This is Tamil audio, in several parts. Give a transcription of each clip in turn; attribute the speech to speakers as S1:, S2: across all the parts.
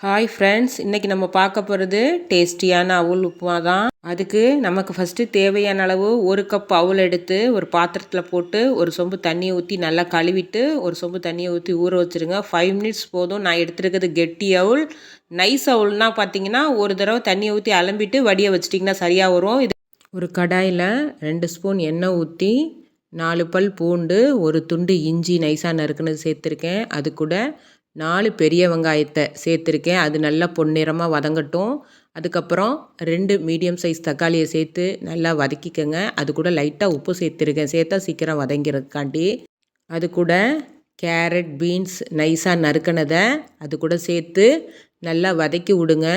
S1: ஹாய் ஃப்ரெண்ட்ஸ் இன்றைக்கி நம்ம பார்க்க போகிறது டேஸ்டியான அவுல் உப்புமா தான் அதுக்கு நமக்கு ஃபஸ்ட்டு தேவையான அளவு ஒரு கப் அவுல் எடுத்து ஒரு பாத்திரத்தில் போட்டு ஒரு சொம்பு தண்ணியை ஊற்றி நல்லா கழுவிட்டு ஒரு சொம்பு தண்ணியை ஊற்றி ஊற வச்சுருங்க. ஃபைவ் மினிட்ஸ் போதும். நான் எடுத்துருக்கிறது கெட்டி அவுல். நைஸ் அவுல்னால் பார்த்தீங்கன்னா ஒரு தடவை தண்ணியை ஊற்றி அலம்பிட்டு வடியை வச்சிட்டிங்கன்னா சரியாக வரும். இது ஒரு கடாயில் ரெண்டு ஸ்பூன் எண்ணெய் ஊற்றி நாலு பல் பூண்டு ஒரு துண்டு இஞ்சி நைஸாக நறுக்குனது சேர்த்துருக்கேன். அது கூட நாலு பெரிய வெங்காயத்தை சேர்த்துருக்கேன். அது நல்லா பொன்னிறமாக வதங்கட்டும். அதுக்கப்புறம் ரெண்டு மீடியம் சைஸ் தக்காளியை சேர்த்து நல்லா வதக்கிக்கோங்க. அது கூட லைட்டாக உப்பு சேர்த்துருக்கேன். சேர்த்தா சீக்கிரம் வதங்கிறதுக்காண்டி. அது கூட கேரட் பீன்ஸ் நைஸாக நறுக்கினதை அது கூட சேர்த்து நல்லா வதக்கி விடுங்க.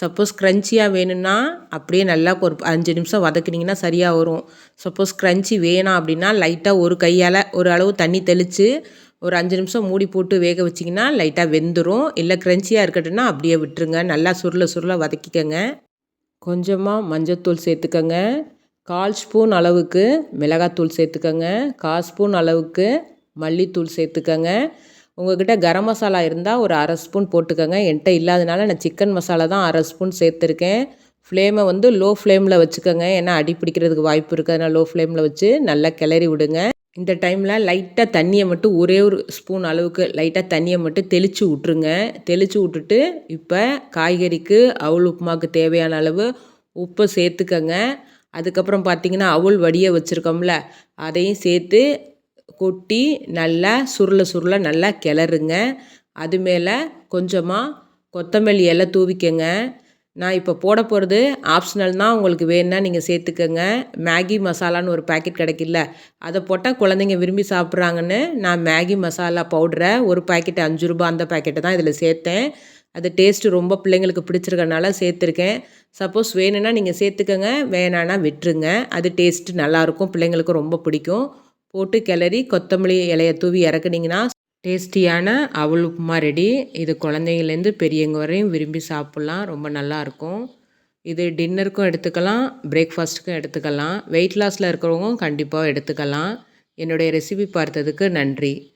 S1: சப்போஸ் க்ரன்ச்சியாக வேணும்னா அப்படியே நல்லா ஒரு அஞ்சு நிமிஷம் வதக்குனிங்கன்னா சரியாக வரும். சப்போஸ் க்ரன்ச்சி வேணாம் அப்படின்னா லைட்டாக ஒரு கையால் ஒரு அளவு தண்ணி தெளித்து ஒரு அஞ்சு நிமிஷம் மூடி போட்டு வேக வச்சிங்கன்னா லைட்டாக வெந்துடும் இல்லை க்ரன்ச்சியாக இருக்கட்டும்னா அப்படியே விட்டுருங்க. நல்லா சுருள சுருள வதக்கிக்கோங்க. கொஞ்சமாக மஞ்சத்தூள் சேர்த்துக்கோங்க. கால் ஸ்பூன் அளவுக்கு மிளகாத்தூள் சேர்த்துக்கோங்க. கால் ஸ்பூன் அளவுக்கு மல்லித்தூள் சேர்த்துக்கோங்க. உங்கள்கிட்ட கரம் மசாலா இருந்தால் ஒரு அரை ஸ்பூன் போட்டுக்கோங்க. என்கிட்ட இல்லாதனால நான் சிக்கன் மசாலா தான் அரை ஸ்பூன் சேர்த்துருக்கேன். ஃப்ளேமை வந்து லோ ஃப்ளேமில் வச்சுக்கோங்க. ஏன்னா அடி பிடிக்கிறதுக்கு வாய்ப்பு இருக்குது அதனால் லோ ஃப்ளேமில் வச்சு நல்லா கிளறி விடுங்க. இந்த டைமில் லைட்டாக தண்ணியை மட்டும் ஒரே ஒரு ஸ்பூன் அளவுக்கு லைட்டாக தண்ணியை மட்டும் தெளித்து விட்ருங்க தெளித்து விட்டுட்டு இப்போ காய்கறிக்கு அவள் உப்புமாவுக்கு தேவையான அளவு உப்பை சேர்த்துக்கங்க. அதுக்கப்புறம் பார்த்திங்கன்னா அவள் வடியை வச்சுருக்கோம்ல அதையும் சேர்த்து கொட்டி நல்லா சுருள சுருள நல்லா கிளறுங்க. அது மேலே கொஞ்சமாக கொத்தமல்லி எல்லாம் தூவிக்கங்க. நான் இப்போ போட போகிறது ஆப்ஷனல் தான் உங்களுக்கு வேணுன்னா நீங்கள் சேர்த்துக்கோங்க. மேகி மசாலான்னு ஒரு பேக்கெட் கிடைக்கில்ல அதை போட்டால் குழந்தைங்க விரும்பி சாப்பிட்றாங்கன்னு நான் மேகி மசாலா பவுடரை ஒரு பேக்கெட் அஞ்சு ரூபா அந்த பேக்கெட்டை தான் இதில் சேர்த்தேன். அது டேஸ்ட்டு ரொம்ப பிள்ளைங்களுக்கு பிடிச்சிருக்கனால சேர்த்துருக்கேன். சப்போஸ் வேணும்னா நீங்கள் சேர்த்துக்கோங்க வேணான்னா விட்டுருங்க. அது டேஸ்ட்டு நல்லாயிருக்கும் பிள்ளைங்களுக்கு ரொம்ப பிடிக்கும். போட்டு கிளறி கொத்தமல்லி இலையை தூவி இறக்குனிங்கன்னா டேஸ்டியான அவல் உப்புமா ரெடி இது குழந்தைங்கலேருந்து பெரியவங்க வரையும் விரும்பி சாப்பிட்லாம். ரொம்ப நல்லாயிருக்கும். இது டின்னருக்கும் எடுத்துக்கலாம் பிரேக்ஃபாஸ்ட்டுக்கும் எடுத்துக்கலாம். வெயிட் லாஸில் இருக்கிறவங்க கண்டிப்பாக எடுத்துக்கலாம். என்னுடைய ரெசிபி பார்த்ததுக்கு நன்றி.